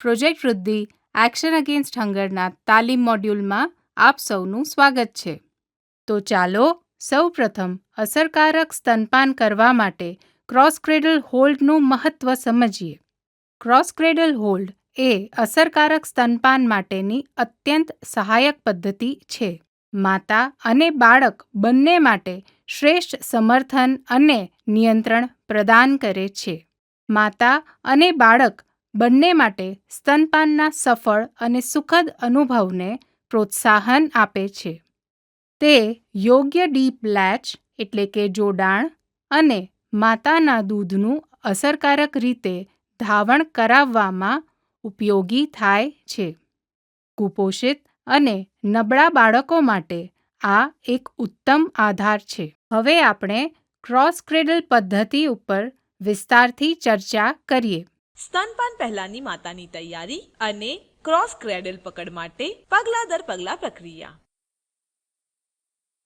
Project વૃદ્ધિ, action against હંગરના તાલીમ મોડ્યુલમાં આપ સૌનું સ્વાગત છે. તો ચાલો સૌ પ્રથમ અસરકારક સ્તનપાન કરવા માટે ક્રોસ ક્રેડલ હોલ્ડનું મહત્વ સમજીએ. ક્રોસ ક્રેડલ હોલ્ડ એ અસરકારક સ્તનપાન માટેની અત્યંત સહાયક પદ્ધતિ છે. માતા અને બાળક બંને માટે શ્રેષ્ઠ સમર્થન અને નિયંત્રણ પ્રદાન કરે છે. માતા અને બાળક બંને માટે સ્તનપાનના સફળ અને સુખદ અનુભવને પ્રોત્સાહન આપે છે. તે યોગ્ય ડીપ લેચ એટલે કે જોડાણ અને માતાના દૂધનું અસરકારક રીતે ધાવણ કરાવવામાં ઉપયોગી થાય છે. કુપોષિત અને નબળા બાળકો માટે આ એક ઉત્તમ આધાર છે. હવે આપણે ક્રોસ ક્રેડલ પદ્ધતિ ઉપર વિસ્તારથી ચર્ચા કરીએ. સ્તનપાન પહેલાની માતાની તૈયારી અને ક્રોસ ક્રેડલ પકડ માટે પગલા દર પગલા પ્રક્રિયા.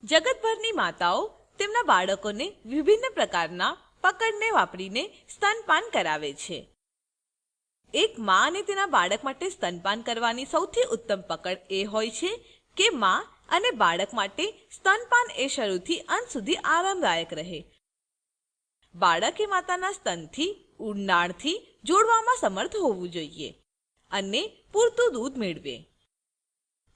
જગતભરની માતાઓ તેમના બાળકોને વિભિન્ન પ્રકારના પકડને વાપરીને સ્તનપાન કરાવે છે. એક માં અને તેના બાળક માટે સ્તનપાન કરવાની સૌથી ઉત્તમ પકડ એ હોય છે કે માં અને બાળક માટે સ્તનપાન એ શરૂથી અંત સુધી આરામદાયક રહે. બાળક એ માતાના સ્તનથી, ઊંડાણથી જોડવામાં સમર્થ હોવું જોઈએ અને પૂરતું દૂધ મેળવે.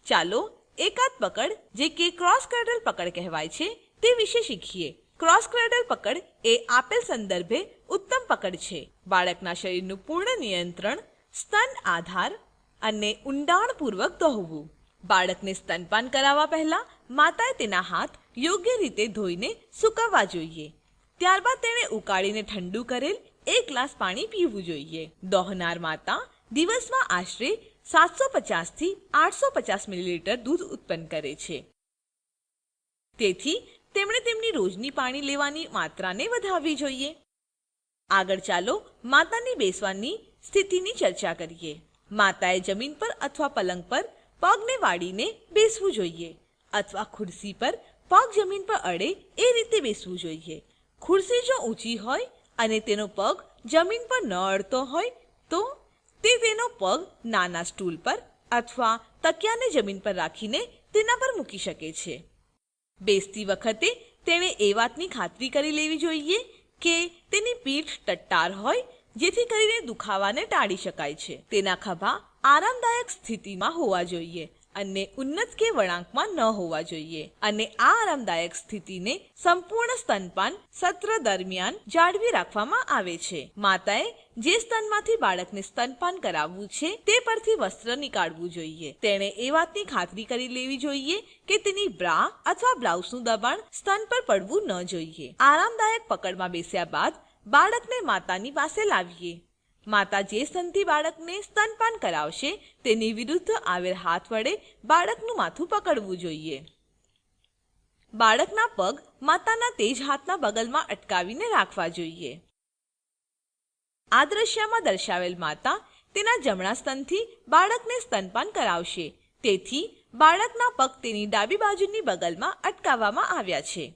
ચાલો, એકાદ પકડ જે કે ક્રોસ ક્રેડલ પકડ કહેવાય છે, તે વિશે શીખીએ. ક્રોસ ક્રેડલ પકડ એ આપેલ સંદર્ભે ઉત્તમ પકડ છે. બાળકના શરીરનું પૂર્ણ નિયંત્રણ, સ્તન આધાર અને ઊંડાણપૂર્વક દોહવું બાળકને સ્તનપાન કરાવવા પહેલા માતાએ તેના હાથ યોગ્ય રીતે ધોઈને સૂકવવા જોઈએ. ત્યારબાદ તેણે ઉકાળીને ઠંડુ કરેલ એક ગ્લાસ પાણી પીવું જોઈએ. દોહનાર માતા દિવસમાં આશરે સાતસો થી આઠસો પચાસ મિલીલીટર દૂધ ઉત્પન્ન કરે છે. તેથી તેમણે તેમની રોજની પાણી લેવાની માત્રાને વધારવી જોઈએ. આગળ ચાલો માતાની બેસવાની સ્થિતિની ચર્ચા કરીએ. માતાએ જમીન પર અથવા પલંગ પર પગને વાળીને બેસવું જોઈએ અથવા ખુરશી પર પગ જમીન પર અડે એ રીતે બેસવું જોઈએ. ખુરશી જો ઊંચી હોય અને તેનો પગ જમીન પર ન અડતો હોય તો તે તેનો પગ નાના સ્ટૂલ પર અથવા તકિયાને જમીન પર રાખીને તેના પર મૂકી શકે છે. બેસતી વખતે તેણે એ વાતની ખાતરી કરી લેવી જોઈએ કે તેની પીઠ ટટ્ટાર હોય, જેથી કરીને દુખાવાને ટાળી શકાય છે. તેના ખભા આરામદાયક સ્થિતિમાં હોવા જોઈએ. અને ઉન્નત કે વળાંકમાં ન હોવા જોઈએ. અને આ આરામદાયક સ્થિતિને સંપૂર્ણ સ્તનપાન સત્ર દરમિયાન જાળવી રાખવામાં આવે છે. માતાએ જે સ્તનમાંથી બાળકને સ્તનપાન કરાવવું છે, તે પરથી વસ્ત્ર નીકાળવું જોઈએ. તેણે એ વાતની ખાતરી કરી લેવી જોઈએ કે તેની બ્રા અથવા બ્લાઉઝનું દબાણ સ્તન પર પડવું ન જોઈએ. આરામદાયક પકડમાં બેસ્યા બાદ બાળકને માતાની પાસે લાવીએ. માતા જે સ્તનથી બાળકને સ્તનપાન કરાવશે, તેની વિરુદ્ધ આવેલ હાથ વડે બાળકનું માથું પકડવું જોઈએ. બાળકના પગ માતાના તેજ હાથના બગલમાં અટકાવીને રાખવા જોઈએ. આ દ્રશ્યમાં દર્શાવેલ માતા તેના જમણા સ્તનથી બાળકને સ્તનપાન કરાવશે, તેથી બાળકના પગ તેની ડાબી બાજુની બગલમાં અટકાવવામાં આવ્યા છે.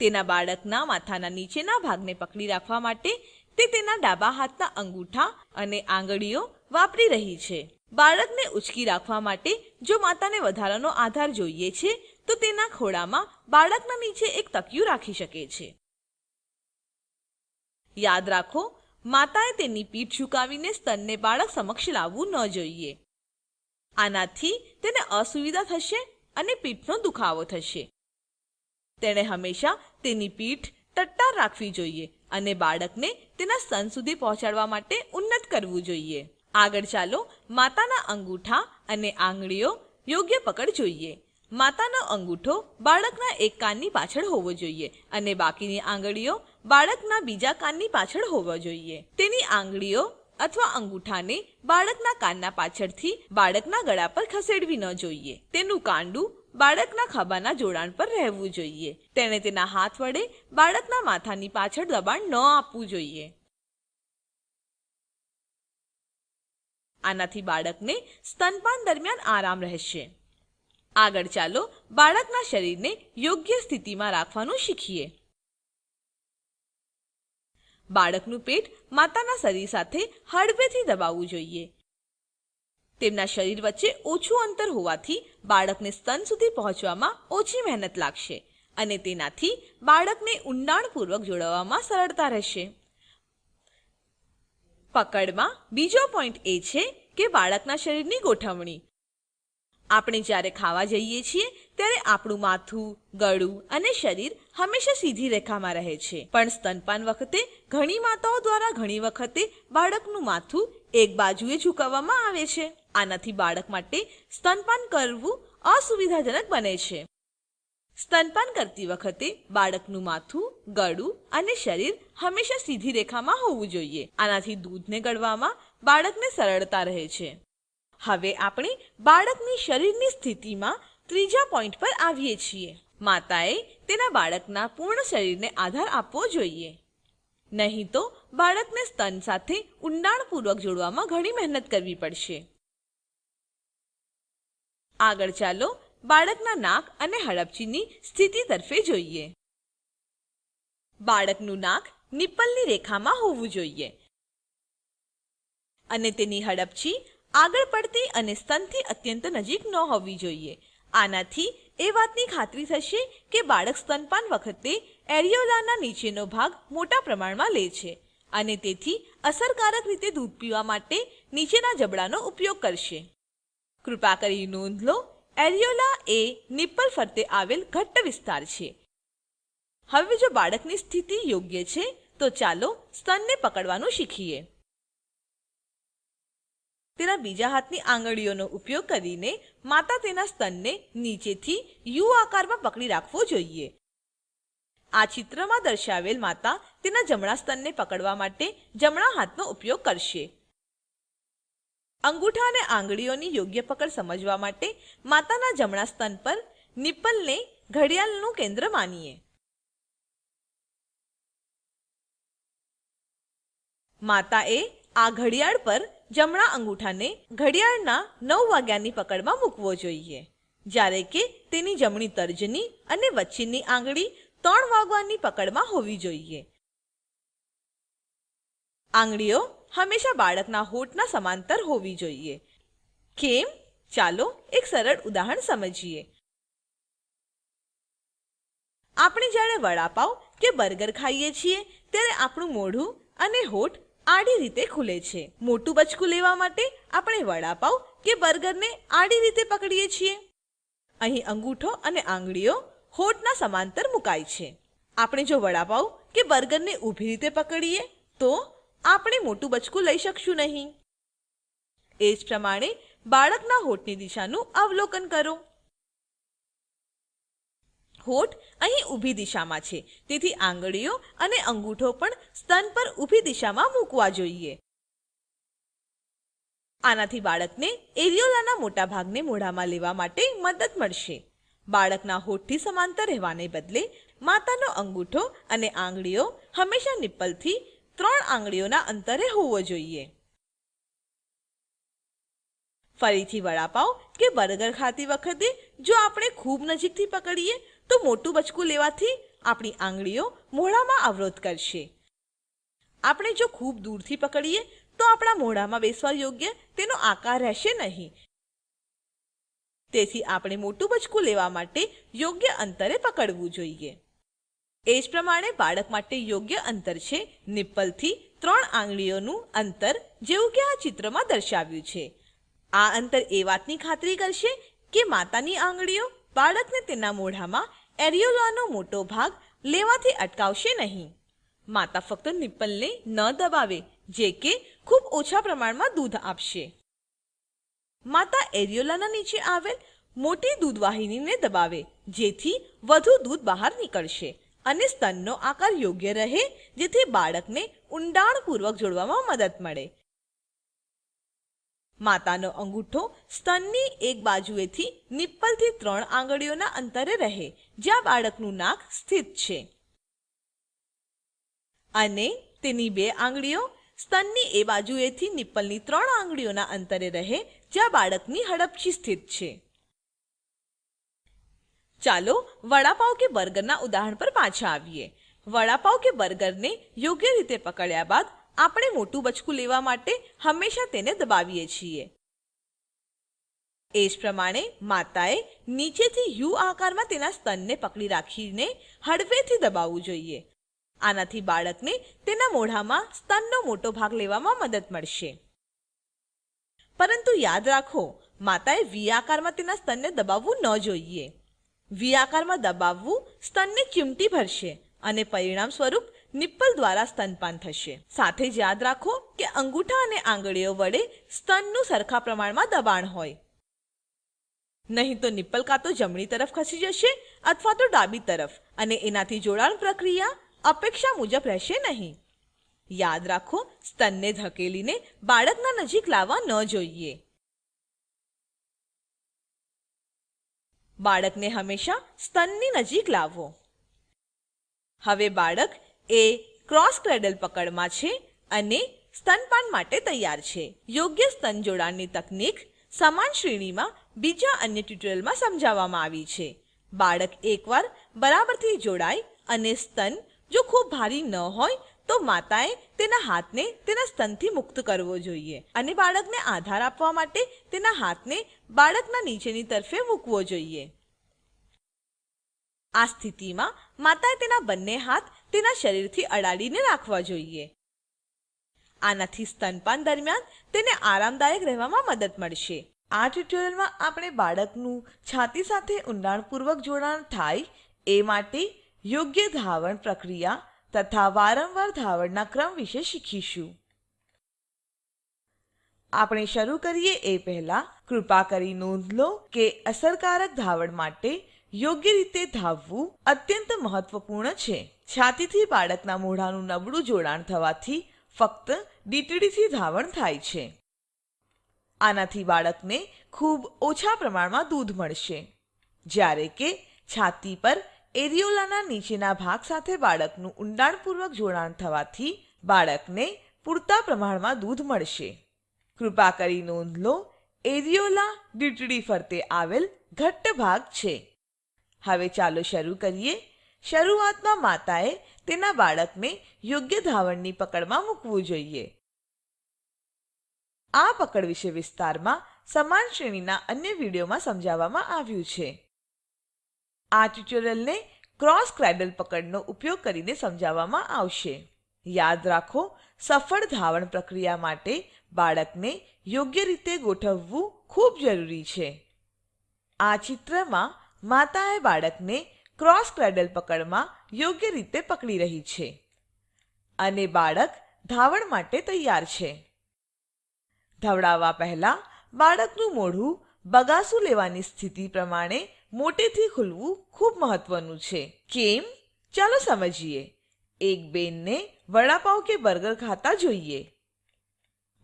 તેના બાળકના માથાના નીચેના ભાગને પકડી રાખવા માટે તે તેના ડાબા હાથના અંગૂઠા અને આંગળીઓ વાપરી રહી છે. બાળકને ઉચકી રાખવા માટે જો માતાને વધારાનો આધાર જોઈએ છે, તો તેના ખોળામાં બાળકના નીચે એક તકિયું રાખી શકે છે. યાદ રાખો, માતાએ તેની પીઠ ઝુકાવીને સ્તનને બાળક સમક્ષ લાવવું ન જોઈએ. આનાથી તેને અસુવિધા થશે અને પીઠનો દુખાવો થશે. તેણે હંમેશા તેની પીઠ ટટ્ટાર રાખવી જોઈએ અને બાળકને તેના સ્તન સુધી પહોંચાડવા માટે ઉન્નત કરવું જોઈએ. આગળ ચાલો માતાના અંગૂઠા અને આંગળીઓ યોગ્ય પકડ જોઈએ. માતાનો અંગૂઠો બાળકના એક કાનની પાછળ હોવો જોઈએ અને બાકીની આંગળીઓ બાળકના બીજા કાનની પાછળ હોવો જોઈએ. તેની આંગળીઓ અથવા અંગૂઠાને બાળકના કાનના પાછળથી બાળકના ગળા પર ખસેડવી ન જોઈએ. તેનું કાંડું બાળકના ખભાના જોડાણ પર રહેવું જોઈએ. તેણે તેના હાથ વડે બાળકના માથાની પાછળ દબાણ ન આપવું જોઈએ. આનાથી બાળકને સ્તનપાન દરમિયાન આરામ રહેશે. આગળ ચાલો બાળકના શરીરને યોગ્ય સ્થિતિમાં રાખવાનું શીખીએ. બાળકનું પેટ માતાના શરીર સાથે હળવેથી દબાવવું જોઈએ. તેમના શરીર વચ્ચે ઓછું અંતર હોવાથી બાળકને સ્તન સુધી પહોંચવામાં ઓછી મહેનત લાગશે અને તેનાથી બાળકને ઊંડાણપૂર્વક જોડવામાં સરળતા રહેશે. પકડમાં બીજો પોઈન્ટ એ છે કે બાળકના શરીરની ગોઠવણી. આપણે જ્યારે ખાવા જઈએ છીએ, ત્યારે આપણું માથું, ગળું અને શરીર હંમેશા સીધી રેખામાં રહે છે. પણ સ્તનપાન વખતે ઘણી માતાઓ દ્વારા ઘણી વખતે બાળકનું માથું એક બાજુએ ઝુકાવવામાં આવે છે. આનાથી બાળક માટે સ્તનપાન કરવું અસુવિધાજનક બને છે. સ્તનપાન કરતી વખતે બાળકનું માથું, ગળું અને શરીર હંમેશા સીધી રેખામાં હોવું જોઈએ. આનાથી દૂધને ગળવામાં બાળકને સરળતા રહે છે. હવે આપણે બાળકની શરીરની સ્થિતિમાં ત્રીજા પોઈન્ટ પર આવીએ છીએ. માતાએ તેના બાળકના પૂર્ણ શરીરને આધાર આપવો જોઈએ. નહીં તો બાળકને સ્તન સાથે ઊંડાણપૂર્વક જોડવામાં ઘણી મહેનત કરવી પડશે. આગળ ચાલો બાળકના નાક અને હડપચીની સ્થિતિ તરફે જોઈએ. બાળકનું નાક નિપ્પલની રેખામાં હોવું જોઈએ. અને તેની હડપચી આગળ પડતી અને સ્તનથી અત્યંત નજીક ન હોવી જોઈએ. આનાથી એ વાતની ખાતરી થશે કે બાળક સ્તનપાન વખતે એરિયોલાના નીચેનો ભાગ મોટા પ્રમાણમાં લે છે અને તેથી અસરકારક રીતે દૂધ પીવા માટે નીચેના જબડાનો ઉપયોગ કરશે. કૃપા કરી નોંધ લો, એરિયોલા એ નિપ્પલ ફરતે આવેલ ઘટ્ટ વિસ્તાર છે. હવે જો બાળકની સ્થિતિ યોગ્ય છે, તો ચાલો સ્તનને પકડવાનું શીખીએ. તેના બીજા હાથની આંગળીઓનો ઉપયોગ કરીને માતા તેના સ્તનને નીચેથી યુ આકારમાં પકડી રાખવો જોઈએ. આ ચિત્રમાં દર્શાવેલ માતા તેના જમણા સ્તનને પકડવા માટે જમણા હાથનો ઉપયોગ કરશે. અંગૂઠા અને આંગળીઓની યોગ્ય પકડ સમજવા માટે માતાના જમણા સ્તન પર નિપ્પલને ઘડિયાળનું કેન્દ્ર માનીએ. માતાએ આ ઘડિયાળ પર જમણા અંગૂઠાને ઘડિયાળના નવ વાગ્યાની પકડમાં મૂકવો જોઈએ. જ્યારે કે તેની જમણી તર્જની અને વચ્ચેની આંગળી ત્રણ વાગવાની પકડમાં હોવી જોઈએ. આંગળીઓ હંમેશા બાળકના હોઠના સમાંતર હોવી જોઈએ. કેમ? ચાલો એક સરળ ઉદાહરણ સમજીએ. આપણે જ્યારે વડાપાવ કે બર્ગર ખાઈએ છીએ, ત્યારે આપણું મોઢું અને હોઠ આડી રીતે ખુલે છે. મોટું બચકું લેવા માટે આપણે વડાપાવ કે બર્ગરને આડી રીતે પકડીએ છીએ. અહીં અંગૂઠો અને આંગળીઓ હોઠના સમાંતર મુકાય છે. આપણે જો વડાપાવ કે બર્ગરને ઊભી રીતે પકડીએ, તો આપણે મોટું બચકું લઈ શકશું નહીં. એ જ પ્રમાણે બાળકના હોઠની દિશાનું અવલોકન કરો. હોઠ અહીં ઊભી દિશામાં છે. તેથી આંગળીઓ અને અંગૂઠો પણ સ્તન પર ઊભી દિશામાં મૂકવા જોઈએ. આનાથી બાળકને એરિયોલાના મોટા ભાગને મોઢામાં લેવા માટે મદદ મળશે. બાળકના હોઠથી સમાંતર રહેવાને બદલે માતાનો અંગૂઠો અને આંગળીઓ હંમેશા નિપ્પલથી ત્રણ આંગળીઓના અંતરે હોવો જોઈએ. ફરીથી વડાપાવ કે બર્ગર ખાતી વખતે જો આપણે ખૂબ નજીકથી પકડીએ, તો મોટું બચકું લેવાથી આપણી આંગળીઓ મોઢામાં અવરોધ કરશે. આપણે જો ખૂબ દૂરથી પકડીએ, તો આપણા મોઢામાં બેસવા યોગ્ય તેનો આકાર રહેશે નહીં. તેથી આપણે મોટું બચકું લેવા માટે યોગ્ય અંતરે પકડવું જોઈએ. એ જ પ્રમાણે બાળક માટે યોગ્ય અંતર છે. નિપ્પલથી ત્રણ આંગળીઓનું અંતર, જેવું કે આ ચિત્રમાં દર્શાવ્યું છે. આ અંતર એ વાતની ખાતરી કરશે કે માતાની આંગળીઓ બાળકને તેના મોઢામાં એરિયોલાનો મોટો ભાગ લેવાથી અટકાવશે નહીં. માતા ફક્ત નિપ્પલને ન દબાવે, જે કે ખૂબ ઓછા પ્રમાણમાં દૂધ આપશે. માતા એરિયોલાના નીચે આવેલ મોટી દૂધવાહિનીને દબાવે, જેથી વધુ દૂધ બહાર નીકળશે. અને સ્તનનો આકાર યોગ્ય રહે, જેથી બાળકને ઊંડાણપૂર્વક જોડવામાં મદદ મળે. માતાનો અંગૂઠો સ્તનની એક બાજુએથી નિપ્પલથી ત્રણ આંગળીઓના અંતરે રહે, જ્યાં બાળકનું નાક સ્થિત છે. અને તેની બે આંગળીઓ સ્તનની એ બાજુએથી નિપ્પલની ત્રણ આંગળીઓના અંતરે રહે, જ્યાં બાળકની હડપચી સ્થિત છે. ચાલો વડાપાવ કે બર્ગરના ઉદાહરણ પર પાછા આવીએ. વડાપાવ કે બર્ગરને યોગ્ય રીતે પકડ્યા બાદ આપણે મોટું બચકું લેવા માટે હંમેશા તેને દબાવીએ છીએ. એ જ પ્રમાણે માતાએ નીચેથી યુ આકારમાં તેના સ્તનને પકડી રાખીને હળવેથી દબાવવું જોઈએ. આનાથી બાળકને તેના મોઢામાં સ્તનનો મોટો ભાગ લેવામાં મદદ મળશે. પરંતુ યાદ રાખો, માતાએ વી આકારમાં તેના સ્તનને દબાવવું ન જોઈએ. વી આકારમાં દબાવવું સ્તનને ચીમટી ભરશે અને પરિણામ સ્વરૂપ નિપ્પલ દ્વારા સ્તનપાન થશે. સાથે જ યાદ રાખો કે અંગૂઠા અને આંગળીઓ વડે સ્તનનું સરખા પ્રમાણમાં દબાણ હોય. નહીં તો નિપ્પલ કાં તો જમણી તરફ ખસી જશે અથવા તો ડાબી તરફ અને એનાથી જોડાણ પ્રક્રિયા અપેક્ષા મુજબ રહેશે નહીં. યાદ રાખો, સ્તનને ધકેલીને બાળકના નજીક લાવવા ન જોઈએ. બાળકને હંમેશા સ્તનની નજીક લાવવો હવે બાળક એ ક્રોસ ક્રેડલ પકડમાં છે અને સ્તનપાન માટે તૈયાર છે. યોગ્ય સ્તન જોડાણની તકનીક સમાન શ્રેણીમાં બીજા અન્ય ટ્યુટોરિયલમાં સમજાવવામાં આવી છે. બાળક એકવાર બરાબરથી જોડાય અને સ્તન જો ખૂબ ભારી ન હોય તો માતાએ તેના હાથને તેના સ્તનથી મુક્ત કરવો જોઈએ અને બાળકને આધાર આપવા માટે તેના હાથને બાળકના નીચેની તરફે મૂકવો જોઈએ. આ સ્થિતિમાં માતાએ તેના બંને હાથ તેના શરીરથી અડાડીને રાખવા જોઈએ. આનાથી સ્તનપાન દરમિયાન તેને આરામદાયક રહેવામાં મદદ મળશે. આ ટ્યુટોરિયલમાં આપણે બાળકનું છાતી સાથે ઊંડાણપૂર્વક જોડાણ થાય એ માટે યોગ્ય ધાવણ પ્રક્રિયા તથા વારંવાર ધાવણના ક્રમ વિશે શીખીશું. આપણે શરૂ કરીએ એ પહેલા કૃપા કરી નોંધ લો કે અસરકારક ધાવણ માટે યોગ્ય રીતે ધાવવું અત્યંત મહત્વપૂર્ણ છે. છાતીથી બાળકના મોઢાનું નબળું જોડાણ થવાથી ફક્ત ડીટીડીથી ધાવણ થાય છે. આનાથી બાળકને ખૂબ ઓછા પ્રમાણમાં દૂધ મળશે. જ્યારે કે છાતી પર એરિયોલાના નીચેના ભાગ સાથે બાળકનું ઊંડાણપૂર્વક જોડાણ થવાથી બાળકને પૂરતા પ્રમાણમાં દૂધ મળશે. કૃપા કરી નોંધ લો, એરિયોલા ડીટીડી ફરતે આવેલ ઘટ્ટ ભાગ છે. હવે ચાલો શરૂ કરીએ. શરૂઆતમાં માતાએ તેના બાળકને યોગ્ય ધાવણની પકડમાં મૂકવું જોઈએ. આ પકડ વિશે વિસ્તારમાં સમાન શ્રેણીના અન્ય વિડીયોમાં સમજાવવામાં આવ્યું છે. આ ટ્યુટોરિયલને ક્રોસ ક્રેડલ પકડનો ઉપયોગ કરીને સમજાવવામાં આવશે. યાદ રાખો, સફળ ધાવણ પ્રક્રિયા માટે બાળકને યોગ્ય રીતે ગોઠવવું ખૂબ જરૂરી છે. આ ચિત્રમાં માતાએ બાળકને ક્રોસ ક્રેડલ પકડમાં યોગ્ય રીતે પકડી રહી છે અને બાળક ધાવણ માટે તૈયાર છે. ધવડાવવા પહેલા બાળકનું મોઢું બગાસું લેવાની સ્થિતિ પ્રમાણે મોટેથી ખુલવું ખૂબ મહત્વનું છે. કેમ? ચાલો સમજીએ. એક બેનને વડાપાઉં કે બર્ગર ખાતા જોઈએ.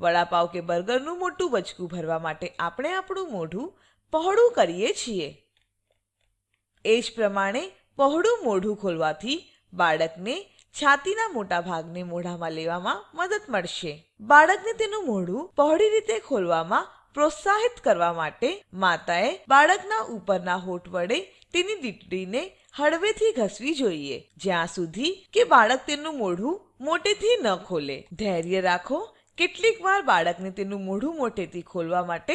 વડાપાવ કે બર્ગરનું મોટું બચકું ભરવા માટે આપણે આપણું મોઢું પહોળું કરીએ છીએ. એ જ પ્રમાણે પહોળું મોઢું ખોલવાથી બાળકને છાતીના મોટા ભાગને મોઢામાં લેવામાં મદદ મળશે. બાળકને તેનું મોઢું પહોળી રીતે ખોલવામાં પ્રોત્સાહિત કરવા માટે માતાએ બાળકના ઉપરના હોઠ વડે તેની દીકરીને હળવેથી ઘસવી જોઈએ. જ્યાં સુધી કે બાળક તેનું મોઢું મોટેથી ન ખોલે. ધૈર્ય રાખો કેટલીક વાર બાળકને તેનું મોઢું મોટેથી ખોલવા માટે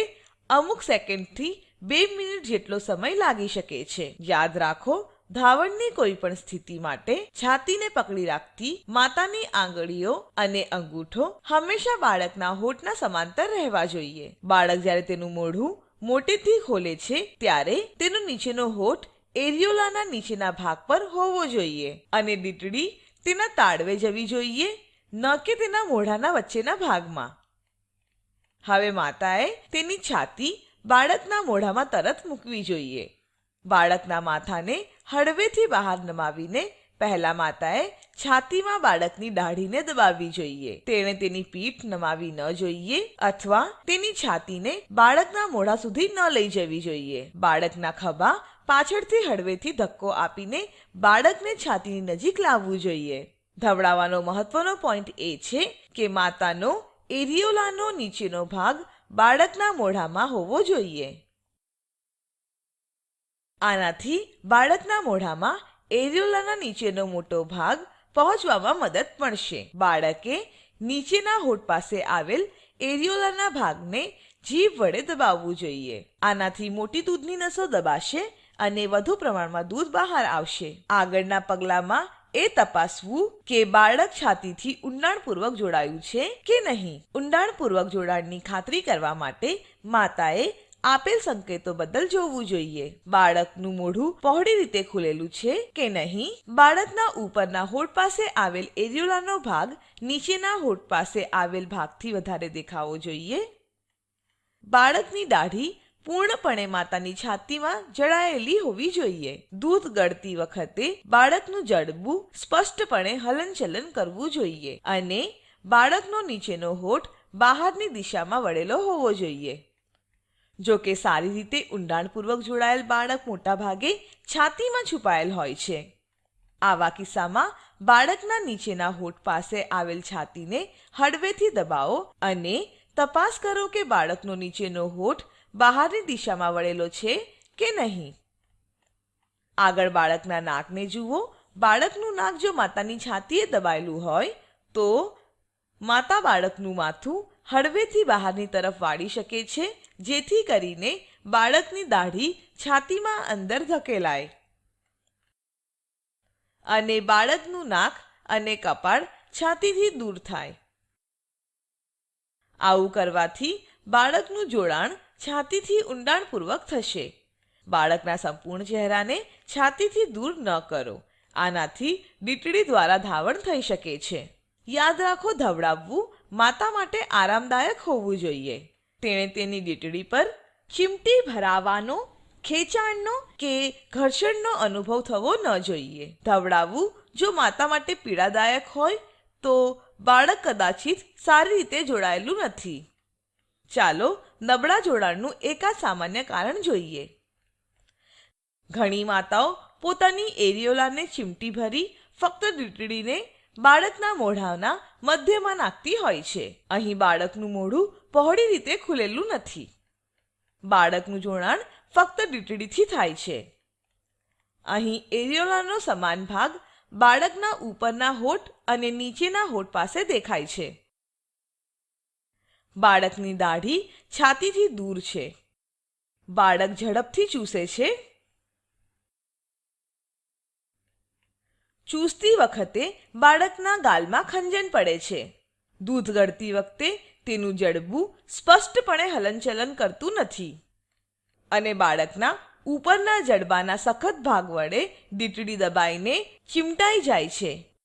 અમુક સેકન્ડથી બે મિનિટ જેટલો સમય લાગી શકે છે. યાદ રાખો, ધાવણની કોઈ પણ સ્થિતિ માટે છાતીને પકડી રાખતી માતાની આંગળીઓ અને અંગૂઠો હંમેશા બાળકના હોઠના સમાંતર રહેવા જોઈએ. બાળક જ્યારે તેનું મોઢું મોટેથી ખોલે છે, ત્યારે તેનો નીચેનો હોઠ એરિયોલાના નીચેના ભાગ પર હોવો જોઈએ અને દીટડી તેના તાળવે જવી જોઈએ ન કે તેના મોઢાના વચ્ચેના ભાગમાં. હવે માતાએ તેની છાતી બાળકના મોઢામાં તરત મૂકવી જોઈએ. બાળકના માથાને હળવેથી બહાર નમાવીને પહેલા માતાએ છાતીમાં બાળકની દાઢીને દબાવવી જોઈએ. તેણે તેની પીઠ નમાવી ન જોઈએ અથવા તેની છાતીને બાળકના મોઢા સુધી ન લઈ જવી જોઈએ. બાળકના ખભા પાછળથી હળવેથી ધક્કો આપીને બાળકને છાતીની નજીક લાવવું જોઈએ. ધવડાવવાનો મહત્વનો પોઈન્ટ એ છે કે માતાનો એરિયોલાનો નીચેનો ભાગ બાળકના મોઢામાં હોવો જોઈએ. આનાથી બાળકના મોઢામાં એરિયોલાના નીચેનો મોટો ભાગ પહોંચવામાં મદદ મળશે. બાળકે નીચેના હોઠ પાસે આવેલ એરિયોલાના ભાગને જીભ વડે દબાવવું જોઈએ. આનાથી મોટી દૂધની નસો દબાશે અને વધુ પ્રમાણમાં દૂધ બહાર આવશે. આગળના પગલામાં એ તપાસવું કે બાળક છાતીથી ઊંડાણપૂર્વક જોડાયું છે કે નહીં. ઊંડાણપૂર્વક જોડાણની ખાતરી કરવા માટે માતાએ આપેલ સંકેતો બદલ જોવું જોઈએ. બાળકનું મોઢું પહોળી રીતે ખુલેલું છે કે નહીં? બાળકના ઉપરના હોઠ પાસે આવેલ એરિયોલાનો ભાગ નીચેના હોઠ પાસે આવેલ ભાગથી વધારે દેખાવો જોઈએ. બાળકની દાઢી પૂર્ણપણે માતાની છાતીમાં જડાયેલી હોવી જોઈએ. દૂધ ગળતી વખતે બાળકનું જડબું સ્પષ્ટપણે હલનચલન કરવું જોઈએ અને બાળકનો નીચેનો હોઠ બહારની દિશામાં વળેલો હોવો જોઈએ. જો કે સારી રીતે ઊંડાણપૂર્વક જોડાયેલ બાળક મોટાભાગે છાતીમાં છુપાયેલ હોય છે. આવા કિસ્સામાં બાળકના નીચેના હોઠ પાસે આવેલ છાતીને હળવેથી દબાવો અને તપાસ કરો કે બાળકનો નીચેનો હોઠ બહારની દિશામાં વળેલો છે કે નહીં? આગળ બાળકના નાકને જુઓ. બાળકનું નાક જો માતાની છાતીએ દબાયેલું હોય, તો માતા બાળકનું માથું હળવેથી બહારની તરફ વાળી શકે છે, જેથી કરીને બાળકની દાઢી છાતીમાં અંદર ધકેલાય. અને બાળકનું નાક અને કપાળ છાતીથી દૂર થાય. આવું કરવાથી બાળકનું જોડાણ છાતીથી ઊંડાણપૂર્વક થશે. બાળકના સંપૂર્ણ ચહેરાને છાતીથી દૂર ન કરો. આનાથી દીટડી દ્વારા ધાવણ થઈ શકે છે. યાદ રાખો, ધવડાવવું માતા માટે આરામદાયક હોવું જોઈએ. તેણે તેની દીટડી પર ચીમટી ભરાવાનો, ખેંચાણનો કે ઘર્ષણનો અનુભવ થવો ન જોઈએ. ધવડાવવું જો માતા માટે પીડાદાયક હોય, તો બાળક કદાચિત સારી રીતે જોડાયેલું નથી. ચાલો નબળા જોડાણનું એકાદ સામાન્ય કારણ જોઈએ. ઘણી માતાઓ પોતાની એરિયોલાને ચીમટી ભરી ફક્ત દીટડીને બાળકના મોઢાના મધ્યમાં નાખતી હોય છે. અહીં બાળકનું મોઢું પહોળી રીતે ખુલેલું નથી. બાળકનું જોડાણ ફક્ત ડીટડીથી થાય છે. અહીં એરિયોલાનો સમાન ભાગ બાળકના ઉપરના હોઠ અને નીચેના હોઠ પાસે દેખાય છે. બાળકની દાઢી છાતીથી દૂર છે. બાળક ઝડપથી ચૂસે છે. ચૂસતી વખતે બાળકના ગાલમાં ખંજન પડે છે. દૂધ ગળતી વખતે તેનું જડબું સ્પષ્ટપણે હલનચલન કરતું નથી. અને બાળકના ઉપરના જડબાના સખત ભાગ વડે દીટડી દબાઈને ચીમટાઈ જાય છે.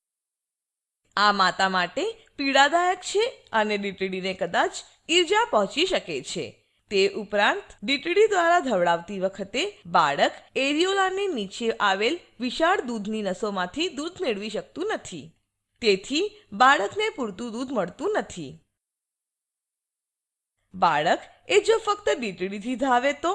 આ માતા માટે પીડાદાયક છે અને ડીટીડીને કદાચ ઈજા પહોંચી શકે છે. તે ઉપરાંત ડીટીડી દ્વારા ધવડાવતી વખતે બાળક એરિયોલાની નીચે આવેલ વિશાળ દૂધની નસોમાંથી દૂધ મેળવી શકતું નથી. તેથી બાળકને પૂરતું દૂધ મળતું નથી. બાળક એ જો ફક્ત ડીટીડીથી ધાવે તો?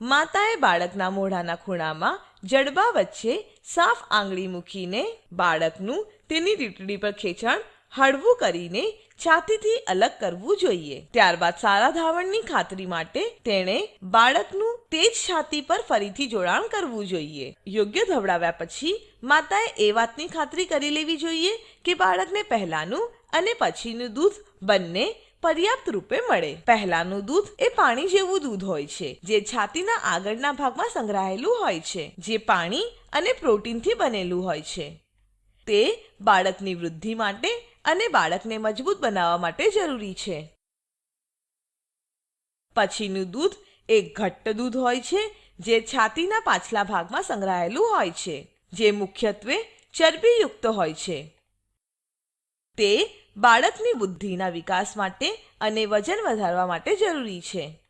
માતાએ બાળકના મોઢાના ખૂણામાં જડબા વચ્ચે સાફ આંગળી મૂકીને બાળકનું તેની ડીટડી પર ખેંચાણ હળવું કરીને છાતીથી અલગ કરવું જોઈએ. ત્યારબાદ સારા ધાવણની ખાતરી માટે તેણે બાળકનું તે જ છાતી પર ફરીથી જોડાણ કરવું જોઈએ. યોગ્ય ધવડાવ્યા પછી માતાએ એ વાતની ખાતરી કરી લેવી જોઈએ કે બાળકને પહેલાનું અને પછીનું દૂધ બંને પર્યાપ્ત રૂપે મળે. પહેલાનું દૂધ એ પાણી જેવું દૂધ હોય છે, જે છાતીના આગળના ભાગમાં સંગ્રહાયેલું હોય છે, જે પાણી અને પ્રોટીનથી બનેલું હોય છે. તે બાળકની વૃદ્ધિ માટે અને બાળકને મજબૂત બનાવવા માટે જરૂરી છે. પછીનું દૂધ એક ઘટ્ટ દૂધ હોય છે, જે છાતીના પાછલા ભાગમાં સંગ્રહાયેલું હોય છે, જે મુખ્યત્વે ચરબીયુક્ત હોય છે. તે બાળકની બુદ્ધિના વિકાસ માટે અને વજન વધારવા માટે જરૂરી છે.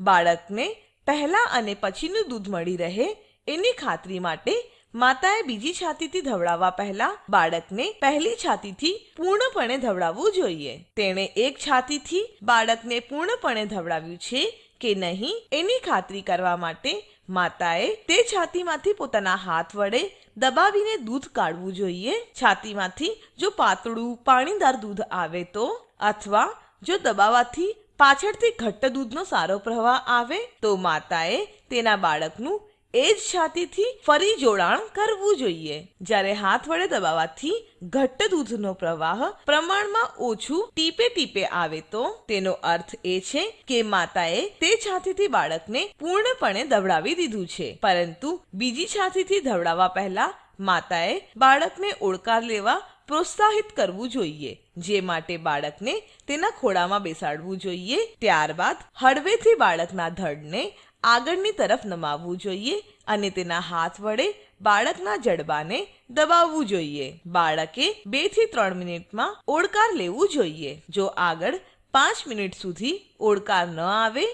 બાળકને પહેલા અને પછીનું દૂધ મળી રહે એની ખાતરી માટે માતાએ બીજી છાતીથી ધવડાવવા પહેલા બાળકને પહેલી છાતીથી પૂર્ણપણે ધવડાવવું જોઈએ. તેણે એક છાતીથી બાળકને પૂર્ણપણે ધવડાવ્યું છે કે નહીં એની ખાતરી કરવા માટે માતાએ તે છાતીમાંથી પોતાના હાથ વડે દબાવીને દૂધ કાઢવું જોઈએ. છાતીમાંથી જો પાતળું પાણીદાર દૂધ આવે તો અથવા જો દબાવવાથી પાછળથી ઘટ્ટ દૂધનો સારો પ્રવાહ આવે તો માતાએ તેના બાળકનું એ જ છાતીથી ફરી જોડાણ કરવું જોઈએ. જ્યારે હાથ વડે દબાવવાથી ઘટ્ટ દૂધનો પ્રવાહ પ્રમાણમાં ઓછું ટીપે ટીપે આવે તો તેનો અર્થ એ છે કે માતાએ તે છાતીથી બાળકને પૂર્ણપણે દવડાવી દીધું છે. પરંતુ બીજી છાતીથી દવડાવવા પહેલા માતાએ બાળકને ઓળકાર લેવા પ્રોત્સાહિત કરવું જોઈએ. જે માટે બાળકને તેના ખોળામાં બેસાડવું જોઈએ. ત્યારબાદ હળવેથી બાળકના ધડને આગળની તરફ નમાવવું જોઈએ અને તેના હાથ વડે બાળકના જડબાને દબાવવું જોઈએ. બાળકે બેથી ત્રણ મિનિટમાં ઓળકાર લેવું જોઈએ. જો આગળ પાંચ મિનિટ સુધી ઓળકાર ન આવે,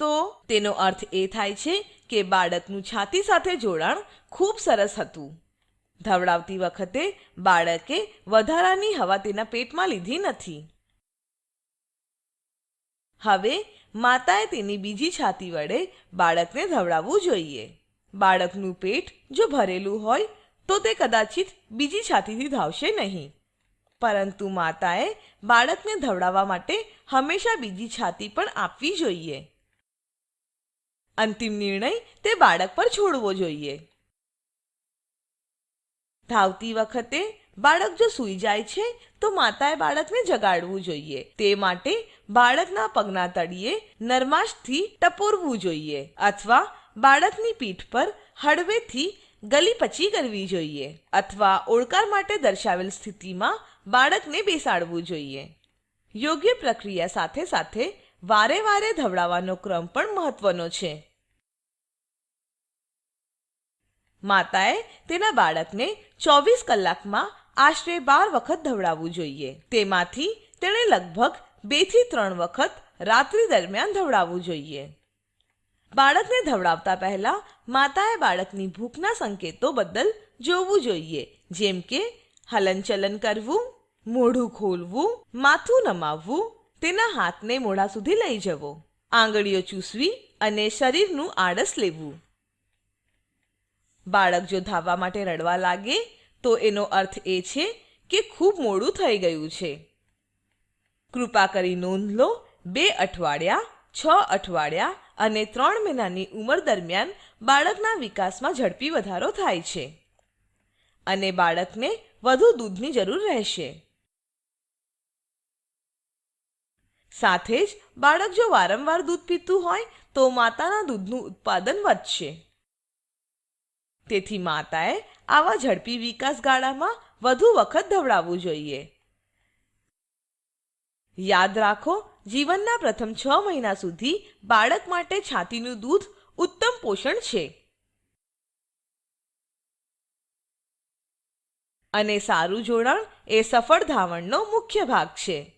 તો તેનો અર્થ એ થાય છે કે બાળકનું છાતી સાથે જોડાણ ખૂબ સરસ હતું. ધવડાવતી વખતે બાળકે વધારાની હવા તેના પેટમાં લીધી નથી. હવે માતાએ તેની બીજી છાતી વડે બાળકને ધવડાવવું જોઈએ. બાળકનું પેટ જો ભરેલું હોય, તો તે કદાચિત બીજી છાતીથી ધાવશે નહીં. પરંતુ માતાએ બાળકને ધવડાવવા માટે હંમેશા બીજી છાતી પણ આપવી જોઈએ. અંતિમ નિર્ણય તે બાળક પર છોડવો જોઈએ. ધાવતી વખતે બાળક જો સૂઈ જાય છે, તો માતાએ બાળકને જગાડવું જોઈએ. તે માટે બાળકના પગના તળિયે નરમાશથી ટપોરવું જોઈએ અથવા બાળકની પીઠ પર હળવેથી ગલીપચી કરવી જોઈએ અથવા ઓળકાર માટે દર્શાવેલ સ્થિતિમાં બાળકને બેસાડવું જોઈએ. યોગ્ય પ્રક્રિયા સાથે સાથે વારે વારે ધવડાવવાનો ક્રમ પણ મહત્વનો છે. માતાએ તેના બાળકને ચોવીસ કલાકમાં આશરે બાર વખત ધવડાવવું જોઈએ. તેમાંથી તેણે લગભગ બેથી ત્રણ વખત રાત્રિ દરમિયાન ધવડાવવું જોઈએ. બાળકને ધવડાવતા પહેલા માતાએ બાળકની ભૂખના સંકેતો બદલ જોવું જોઈએ. જેમ કે હલનચલન કરવું, મોઢું ખોલવું, માથું નમાવવું, તેના હાથને મોઢા સુધી લઈ જવો, આંગળીઓ ચૂસવી અને શરીરનું આળસ લેવું. બાળક જો ધાવવા માટે રડવા લાગે તો એનો અર્થ એ છે કે ખૂબ મોડું થઈ ગયું છે. કૃપા કરી નોંધ લો, બે અઠવાડિયા, છ અઠવાડિયા અને ત્રણ મહિનાની ઉંમર દરમિયાન બાળકના વિકાસમાં ઝડપી વધારો થાય છે અને બાળકને વધુ દૂધની જરૂર રહેશે. સાથે જ બાળક જો વારંવાર દૂધ પીતું હોય તો માતાના દૂધનું ઉત્પાદન વધશે. તેથી માતાએ આવા ઝડપી વિકાસ ગાળામાં વધુ વખત ધવડાવવું જોઈએ. યાદ રાખો, જીવનના પ્રથમ છ મહિના સુધી બાળક માટે છાતીનું દૂધ ઉત્તમ પોષણ છે. અને સારું જોડાણ એ સફળ ધાવણનો મુખ્ય ભાગ છે.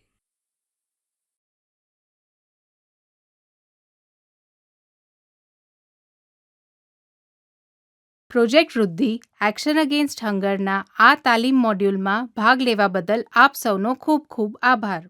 પ્રોજેક્ટ વૃદ્ધિ, એક્શન અગેન્સ્ટ હંગરના આ તાલીમ મોડ્યુલમાં ભાગ લેવા બદલ આપ સૌનો ખૂબ ખૂબ આભાર.